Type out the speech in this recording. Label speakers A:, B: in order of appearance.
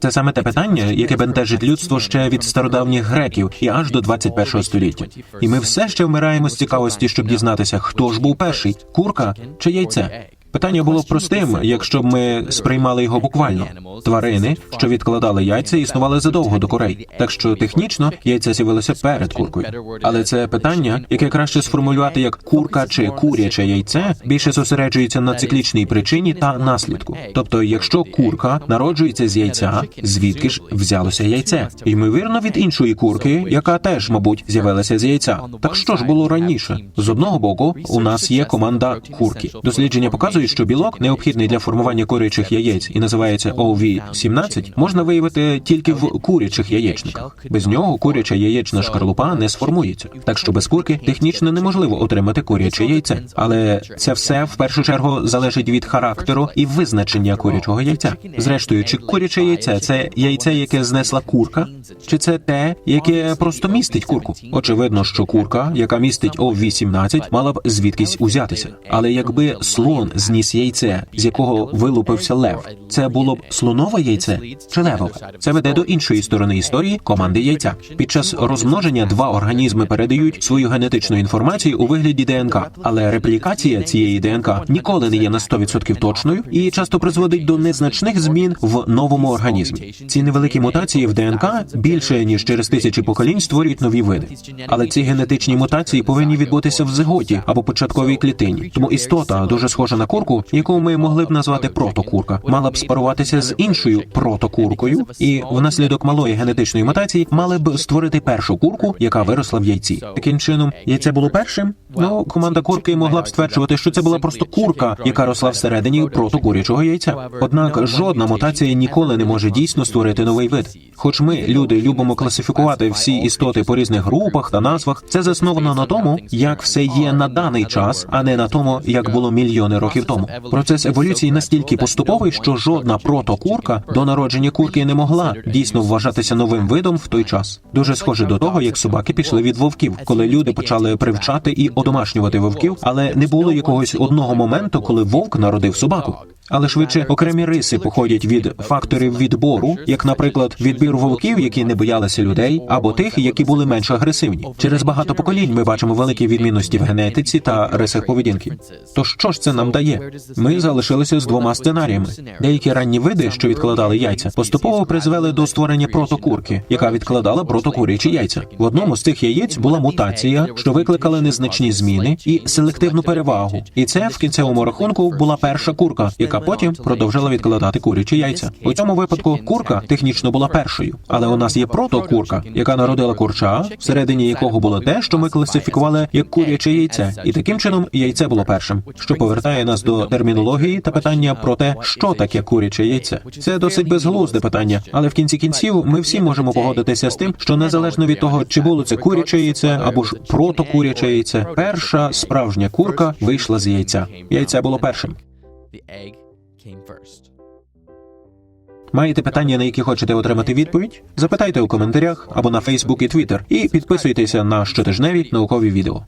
A: Це саме те питання, яке бентежить людство ще від стародавніх греків і аж до 21 століття. І ми все ще вмираємо з цікавості, щоб дізнатися, хто ж був перший курка чи яйце. Питання було простим, якщо б ми сприймали його буквально. Тварини, що відкладали яйця, існували задовго до курей. Так що технічно яйця з'явилося перед куркою. Але це питання, яке краще сформулювати як курка чи куряче яйце, більше зосереджується на циклічній причині та наслідку. Тобто, якщо курка народжується з яйця, звідки ж взялося яйце? Ймовірно, від іншої курки, яка теж, мабуть, з'явилася з яйця. Так що ж було раніше? З одного боку, у нас є команда курки. Дослідження показують, що білок, необхідний для формування курячих яєць і називається OV-17, можна виявити тільки в курячих яєчниках. Без нього куряча яєчна шкарлупа не сформується. Так що без курки технічно неможливо отримати куряче яйце. Але це все в першу чергу залежить від характеру і визначення курячого яйця. Зрештою, чи куряче яйце це яйце, яке знесла курка, чи це те, яке просто містить курку? Очевидно, що курка, яка містить ОВ-17, мала б звідкись узятися. Але якби слон зніс яйце, з якого вилупився лев, це було б слонове яйце чи левове? Це веде до іншої сторони історії команди яйця. Під час розмноження два організми передають свою генетичну інформацію у вигляді ДНК, але реплікація цієї ДНК ніколи не є на 100% точною і часто призводить до незначних змін в новому організмі. Ці невеликі мутації в ДНК більше ніж через тисячі поколінь створюють нові види. Але ці генетичні мутації повинні відбутися в зиготі або початковій клітині. Тому істота дуже схожа на курку, яку ми могли б назвати протокурка, мала б спаруватися з іншою протокуркою, і внаслідок малої генетичної мутації мали б створити першу курку, яка виросла в яйці. Таким чином, яйце було першим. Ну, команда курки могла б стверджувати, що це була просто курка, яка росла всередині протокурячого яйця. Однак жодна мутація ніколи не може дійсно створити новий вид. Хоч ми, люди, любимо класифікувати всі істоти по різних групах та назвах, це засновано на тому, як все є на даний час, а не на тому, як було мільйони років тому. Процес еволюції настільки поступовий, що жодна протокурка до народження курки не могла дійсно вважатися новим видом в той час. Дуже схоже до того, як собаки пішли від вовків, коли люди почали привчати і одомашнювати вовків, але не було якогось одного моменту, коли вовк народив собаку. Але швидше окремі риси походять від факторів відбору, як, наприклад, відбір вовків, які не боялися людей, або тих, які були менш агресивні. Через багато поколінь ми бачимо великі відмінності в генетиці та рисах поведінки. То що ж це нам дає? Ми залишилися з двома сценаріями. Деякі ранні види, що відкладали яйця, поступово призвели до створення протокурки, яка відкладала протокурячі яйця. В одному з цих яєць була мутація, що викликала незначні зміни і селективну перевагу. І це в кінцевому рахунку була перша курка, яка потім продовжила відкладати курячі яйця. У цьому випадку курка технічно була першою, але у нас є протокурка, яка народила курча, всередині якого було те, що ми класифікували як куряче яйце, і таким чином яйце було першим, що повертає нас до термінології та питання про те, що таке куряче яйце. Це досить безглузде питання, але в кінці кінців ми всі можемо погодитися з тим, що незалежно від того, чи було це куряче яйце або ж протокуряче яйце, перша справжня курка вийшла з яйця. Яйце було першим. Маєте питання, на які хочете отримати відповідь? Запитайте у коментарях або на Фейсбук і Твіттер, і підписуйтеся на щотижневі наукові відео.